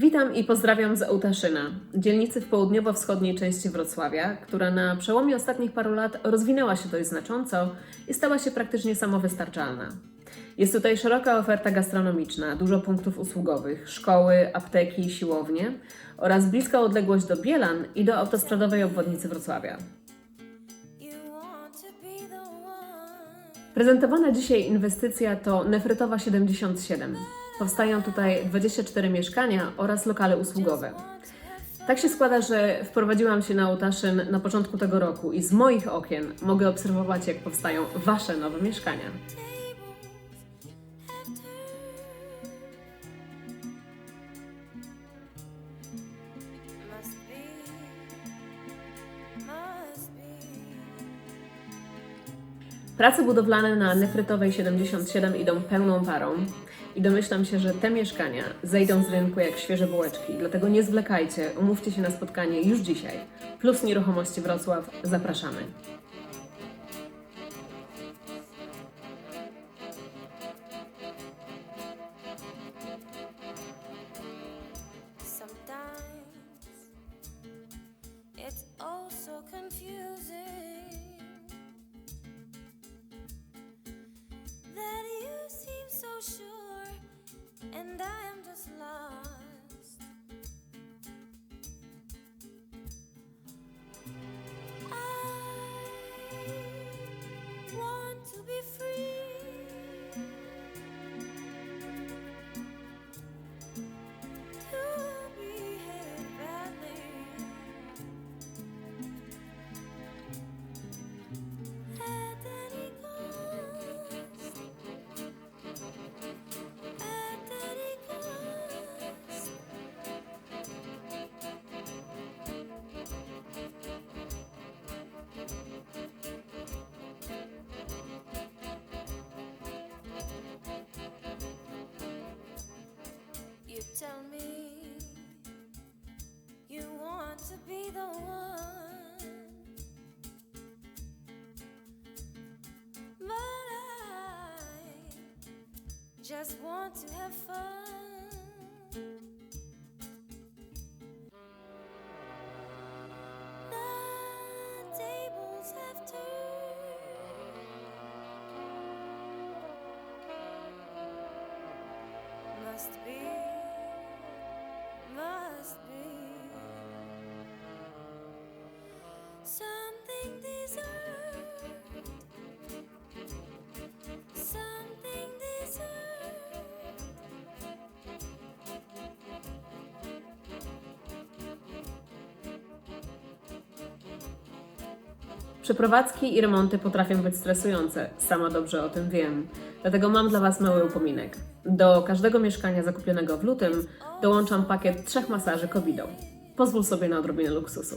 Witam i pozdrawiam z Ołtaszyna, dzielnicy w południowo-wschodniej części Wrocławia, która na przełomie ostatnich paru lat rozwinęła się dość znacząco i stała się praktycznie samowystarczalna. Jest tutaj szeroka oferta gastronomiczna, dużo punktów usługowych, szkoły, apteki, siłownie oraz bliska odległość do Bielan i do autostradowej obwodnicy Wrocławia. Prezentowana dzisiaj inwestycja to Nefrytowa 77. Powstają tutaj 24 mieszkania oraz lokale usługowe. Tak się składa, że wprowadziłam się na Ołtaszyn na początku tego roku i z moich okien mogę obserwować, jak powstają Wasze nowe mieszkania. Prace budowlane na Nefrytowej 77 idą pełną parą i domyślam się, że te mieszkania zejdą z rynku jak świeże bułeczki. Dlatego nie zwlekajcie, umówcie się na spotkanie już dzisiaj. Plus Nieruchomości Wrocław, zapraszamy. And I just want to have fun. The tables have turned. Must be, Przeprowadzki i remonty potrafią być stresujące, sama dobrze o tym wiem. Dlatego mam dla Was mały upominek. Do każdego mieszkania zakupionego w lutym dołączam pakiet trzech masaży Covido. Pozwól sobie na odrobinę luksusu.